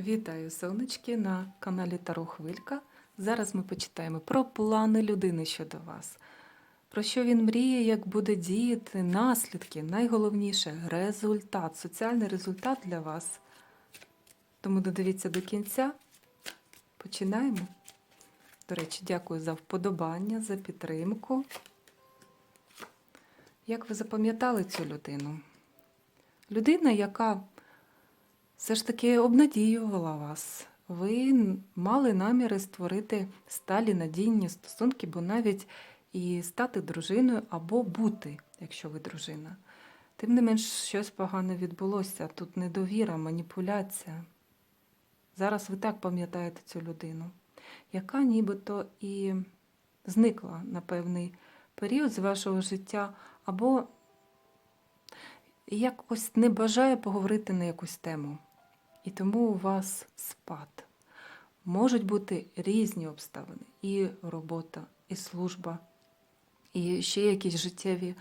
Вітаю, сонечки, на каналі Таро Хвилька. Зараз ми почитаємо про плани людини щодо вас. Про що він мріє, як буде діяти, наслідки, найголовніше результат, соціальний результат для вас. Тому додивіться до кінця. Починаємо. До речі, дякую за вподобання, за підтримку. Як ви запам'ятали цю людину? Людина, яка все ж таки обнадіювала вас. Ви мали наміри створити сталі надійні стосунки, бо навіть і стати дружиною або бути, якщо ви дружина. Тим не менш, щось погане відбулося. Тут недовіра, маніпуляція. Зараз ви так пам'ятаєте цю людину, яка нібито і зникла на певний період з вашого життя, або якось не бажає поговорити на якусь тему. І тому у вас спад. Можуть бути різні обставини: і робота, і служба, і ще якісь життєві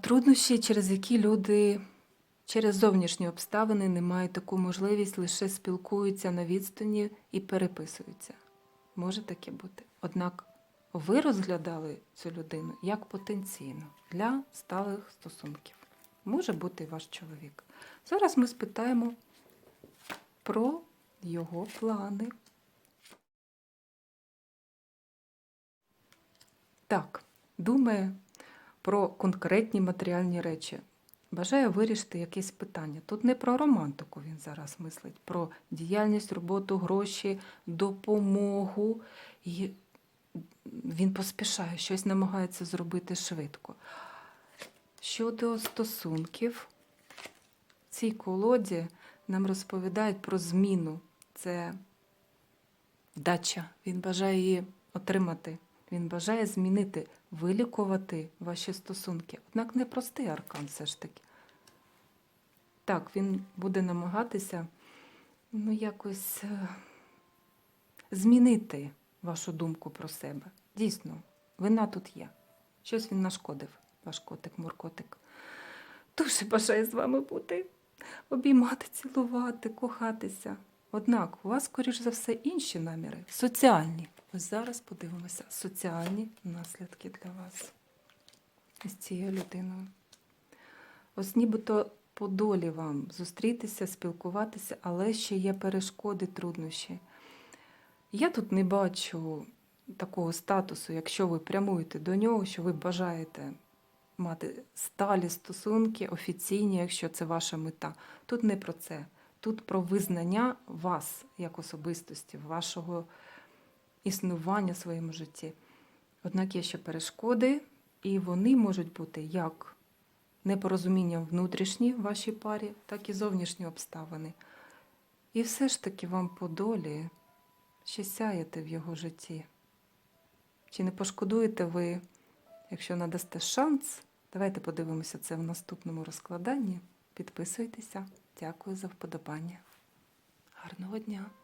труднощі, через які люди через зовнішні обставини не мають таку можливість, лише спілкуються на відстані і переписуються. Може таке бути. Однак ви розглядали цю людину як потенційну для сталих стосунків. Може бути ваш чоловік. Зараз ми спитаємо про його плани. Так, думає про конкретні матеріальні речі. Бажає вирішити якесь питання. Тут не про романтику він зараз мислить, про діяльність, роботу, гроші, допомогу. І він поспішає, щось намагається зробити швидко. Щодо стосунків, в цій колоді нам розповідають про зміну. Це вдача. Він бажає її отримати. Він бажає змінити, вилікувати ваші стосунки. Однак не простий аркан все ж таки. Так, він буде намагатися ну, якось е, змінити вашу думку про себе. Дійсно, вина тут є. Щось він нашкодив, ваш котик, муркотик. Дуже бажає з вами бути, обіймати, цілувати, кохатися. Однак у вас, скоріш за все, інші наміри, соціальні. Ось зараз подивимося соціальні наслідки для вас з цією людиною. Ось нібито по долі вам зустрітися, спілкуватися, але ще є перешкоди, труднощі. Я тут не бачу такого статусу, якщо ви прямуєте до нього, що ви бажаєте мати сталі стосунки, офіційні, якщо це ваша мета. Тут не про це. Тут про визнання вас як особистості, вашого існування в своєму житті. Однак є ще перешкоди, і вони можуть бути як непорозуміння внутрішні в вашій парі, так і зовнішні обставини. І все ж таки вам по долі ще сяєте в його житті. Чи не пошкодуєте ви, якщо надасте шанс? Давайте подивимося це в наступному розкладанні. Підписуйтеся. Дякую за вподобання. Гарного дня!